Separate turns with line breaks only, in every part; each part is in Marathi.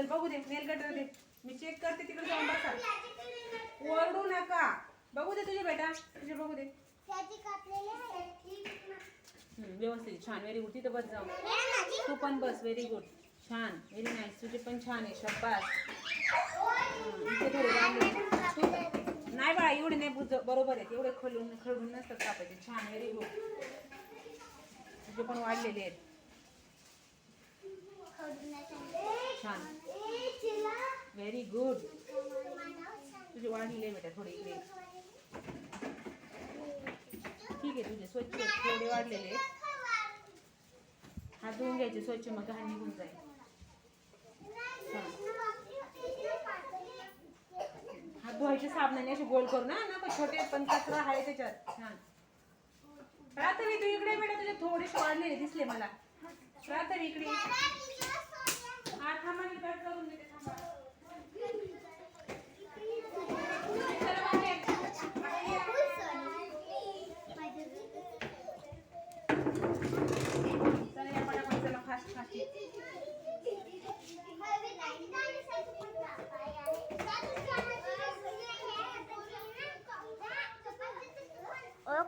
चल बघू दे नेल कटर दे. मी चेक करते तिकडे जाऊन बसा. ओरडू नका. बघू दे तुझे बेटा. तुझे बघू दे. व्यवस्थित छान व्हेरी गुड तिथं बस जाऊ. तू पण बस व्हेरी गुड छान व्हेरी नाईस तुझे पण छान आहे शब्बास नाही बाळा एवढे नाही बुज- बरोबर आहेत. एवढे खलून खळून नसतात कापायचे. छान व्हेरी गुड तुझे पण वाढलेले आहेत. छान. गुड. तुझे वाढलेले बेटा थोडे इकडे. ठीक आहे तुझे स्वच्छ थोडे वाढलेले. हात धुवून घ्यायचे स्वच्छ मग घाण निघून जाईल. हात धुवायचे साबणाने असे गोल करू ना ना छोटे पण कचरा आहे त्याच्यात. छान. रात्री तू इकडे बेटा तुझे थोडेसे वाढलेले दिसले मला. रात्री इकडे. हा थांबा मी कट करून देते थांबा.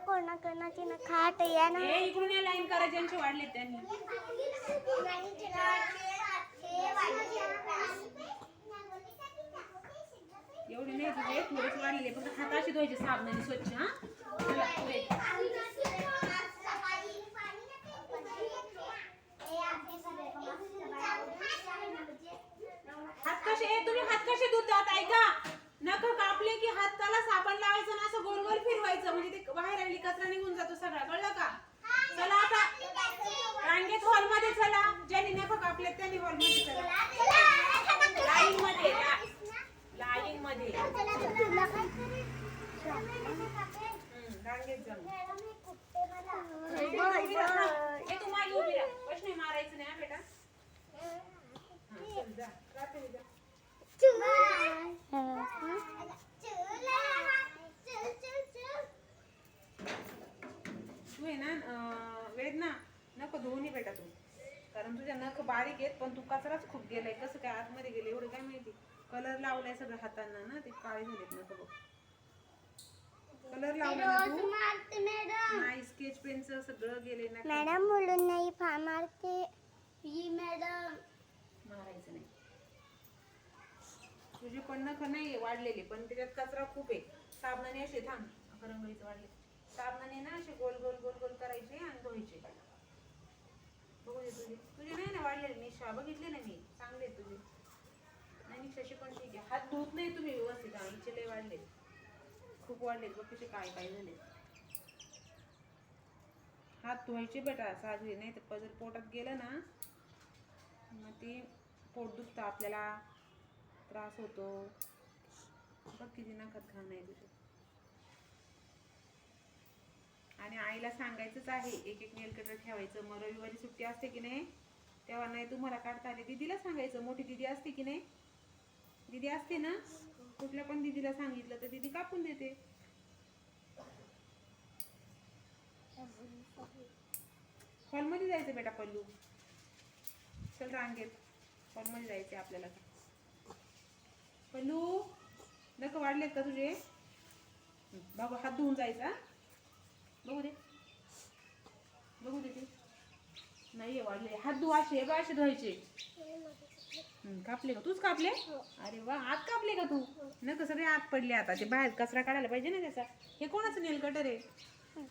कोणा कोणाची ना खाट या ना
हे इकडून या लाईन करा ज्यांचे वाढले त्यांनी एवढे नाही तुझे थोडेच वाढले फक्त हाताशी धुवायचे साबणाने स्वच्छ हा? चला पुढे हात कसे ए तुम्ही हात कसे धुतात ऐका. नख कापले की हाताला साबण लावायचं ना असं गोल गोल फिरवायचं. म्हणजे ते बाहेर आली कचरा निघून जातो सगळा. कळलं का? चला आता. रांगेत हॉलमध्ये चला. ज्यांनी नख कापले त्यांनी हॉलमध्ये चला लाईन मध्ये लाईन मध्ये हम्म, रांगेत जाऊ हे तू मागे उभी राहा प्रश्न मारायचं नाही बेटा तू आहे ना वेदना नको धुवून बेटा तू. कारण तुझ्या नख बारीक आहेत पण तू कचराच खूप गेलाय. कसं काय आतमध्ये गेले? एवढं काय माहिती? कलर लावलाय सगळं हातांना ना ते काळे झालेत नख बघ. कलर लावलाय ना तू? नाही स्केच पेनचं सगळं गेले ना
मॅडम बोलून नाही फा मारते. ही मॅडम.
मारायचं नाही. तुझे पण नख नाही वाढलेले पण त्याच्यात कचरा खूप आहे. साबणाने असे थांब. आता रंगोळीचं वाढले. साबणाने ना असे गोल गोल गोल गोल करायचे आणि धुवायचे. बघू दे तुझे. तुझे नाही ना वाढलेले? निशा बघितले ना मी. चांगले तुझे. नाही निशाशी पण ठीक आहे. हात धुत नाही तुम्ही व्यवस्थित. इथे लय वाढले खूप वाढले बघ कसे काय काय झाले हात धुवायचे बेटा साजरी. नाही तर जर पोटात गेलं ना मग ते पोट दुखतं आपल्याला त्रास होतो. बघ किती नखत घाण आहे तुझे. आणि आईला सांगायचंच आहे एक एक नेल कटर ठेवायचं. मग रविवारी सुट्टी असते की नाही? तेव्हा नाही तुम्हाला काढता आले. दीदीला सांगायचं मोठी दीदी असते की नाही? दीदी असते ना? कुठल्या पण दीदीला सांगितलं तर दीदी कापून देते. हॉलमध्ये जायचं बेटा पल्लू. चल रांगेत. हॉलमध्ये जायचे आपल्याला. पल्लू नख वाढलेत का तुझे? बाबा हात धुवून जायचा. बघू दे. बघू दे ते. नाही वाढले. हात धुवा असे असे धुवायचे. कापले का? तूच कापले? अरे वा आत कापले का तू? नक सगळे आत पडले आता. ते बाहेर कचरा काढायला पाहिजे ना त्याचा. हे कोणाचं नेल कटर आहे